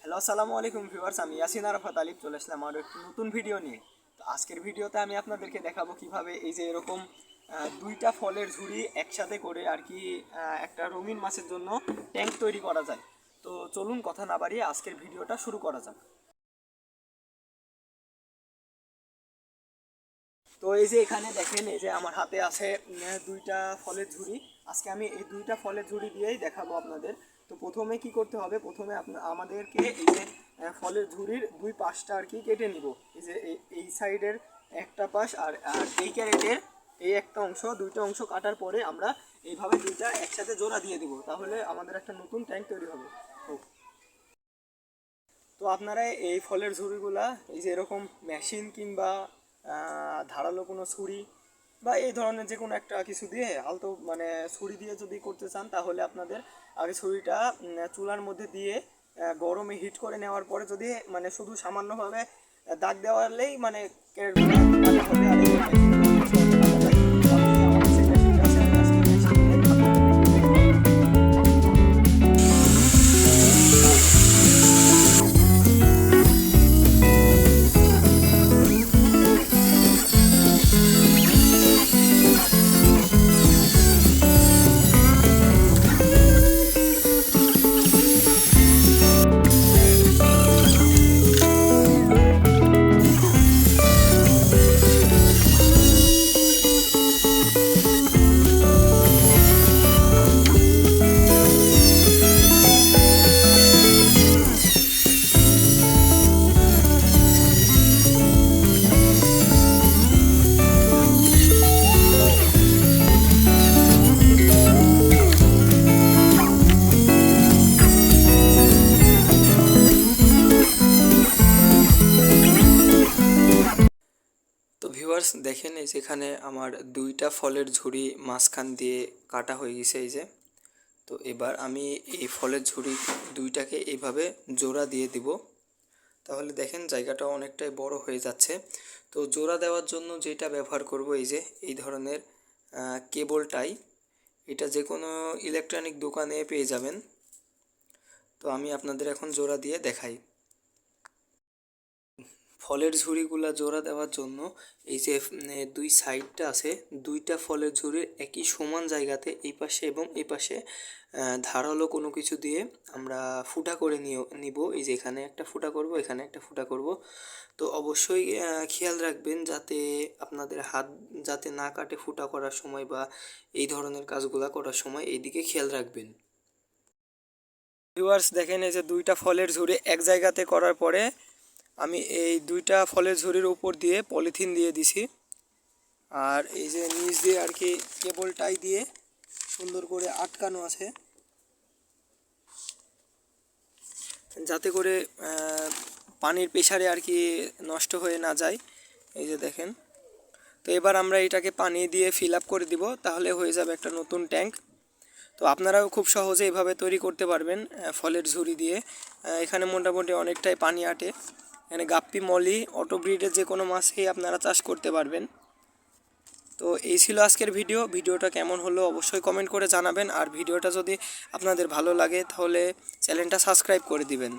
Hello আসসালামু আলাইকুম viewers আমি ইয়াসিন আরাফাত আলিফ, চলে আসলাম আরও একটি নতুন ভিডিও নিয়ে। তো আজকের ভিডিওতে আমি আপনাদেরকে দেখাবো কীভাবে এই যে এরকম দুইটা ফলের ঝুড়ি একসাথে করে আর কি একটা রঙিন মাছের জন্য ট্যাঙ্ক তৈরি করা যায়। তো চলুন কথা না বাড়িয়ে আজকের ভিডিওটা শুরু করা যাক। তো এই যে এখানে দেখেন, এই যে আমার হাতে আছে দুইটা ফলের ঝুড়ি। আজকে আমি এই দুইটা ফলের ঝুড়ি দিয়েই দেখাবো আপনাদের। তো প্রথমে কি করতে হবে? প্রথমে আমাদেরকে এই যে ফলের ঝুড়ির দুই পাশটা আর কি কেটে নিব। এই যে, এই- এই সাইডের একটা পাশ আর আর এই ক্যারেটের এই একটা অংশ, দুইটা অংশ কাটার পরে আমরা এইভাবে দুইটা একসাথে জোড়া দিয়ে দিব। তাহলে আমাদের একটা নতুন ট্যাঙ্ক তৈরি হবে। হোক তো আপনারা এই ফলের ঝুড়িগুলা, এই যে এরকম মেশিন কিংবা ধারালো কোনো ছুরি বা এই ধরনের যে কোনো একটা কিছু দিয়ে আলতো মানে ছুরি দিয়ে যদি করতে চান, তাহলে আপনাদের আগে ছুরিটা চুলার মধ্যে দিয়ে গরমে হিট করে নেওয়ার পরে যদি মানে শুধু সামান্যভাবে দাগ দেওয়ালেই মানে হবে। ভিউয়ার্স দেখেন এই যেখানে আমার দুইটা ফলের ঝুড়ি মাঝখান দিয়ে কাটা হয়ে গেছে এই যে। তো এবার আমি এই ফলের ঝুড়ি দুইটাকে এইভাবে জোড়া দিয়ে দিব। তাহলে দেখেন জায়গাটা অনেকটাই বড় হয়ে যাচ্ছে। তো জোড়া দেওয়ার জন্য যেটা ব্যবহার করব এই যে, এই ধরনের কেবলটাই এটা যে কোনো ইলেকট্রনিক দোকানে পেয়ে যাবেন। তো আমি আপনাদের এখন জোড়া দিয়ে দেখাই। ফলের ঝুড়িগুলা জোড়া দেওয়ার জন্য এই যে দুই সাইডটা আছে, দুইটা ফলের ঝুড়ির একই সমান জায়গাতে, এই পাশে এবং এই পাশে ধারালো কোনো কিছু দিয়ে আমরা ফুটা করে নিব। এই যে এখানে একটা ফুটা করব, এখানে একটা ফুটা করব। তো অবশ্যই খেয়াল রাখবেন যাতে আপনাদের হাত যাতে না কাটে ফুটা করার সময় বা এই ধরনের কাজগুলা করার সময়, এইদিকে খেয়াল রাখবেন। ভিউয়ার্স, দেখেন এই যে দুইটা ফলের ঝুড়ি এক জায়গাতে করার পরে আমি এই দুইটা ফলের ঝুড়ির উপর দিয়ে পলিথিন দিয়ে দিছি। আর এই যে নিচ দিয়ে আর কি কেবলটাই দিয়ে সুন্দর করে আটকানো আছে। যাতে করে পানির প্রেসারে আর কি নষ্ট হয়ে না যায়। এই যে দেখেন। তো এবার আমরা এটাকে পানি দিয়ে ফিল আপ করে দিব, তাহলে হয়ে যাবে একটা নতুন ট্যাঙ্ক। তো আপনারাও খুব সহজে এভাবে তৈরি করতে পারবেন ফলের ঝুড়ি দিয়ে। এখানে মোটামুটি অনেকটাই পানি আটে। এখানে গাপ্পি মলি অটো ব্রিডের যে কোনো মাছেই আপনারা চাষ করতে পারবেন। তো এই ছিল আজকের ভিডিও। ভিডিওটা কেমন হলো অবশ্যই কমেন্ট করে জানাবেন। আর ভিডিওটা যদি আপনাদের ভালো লাগে তাহলে চ্যানেলটা সাবস্ক্রাইব করে দিবেন।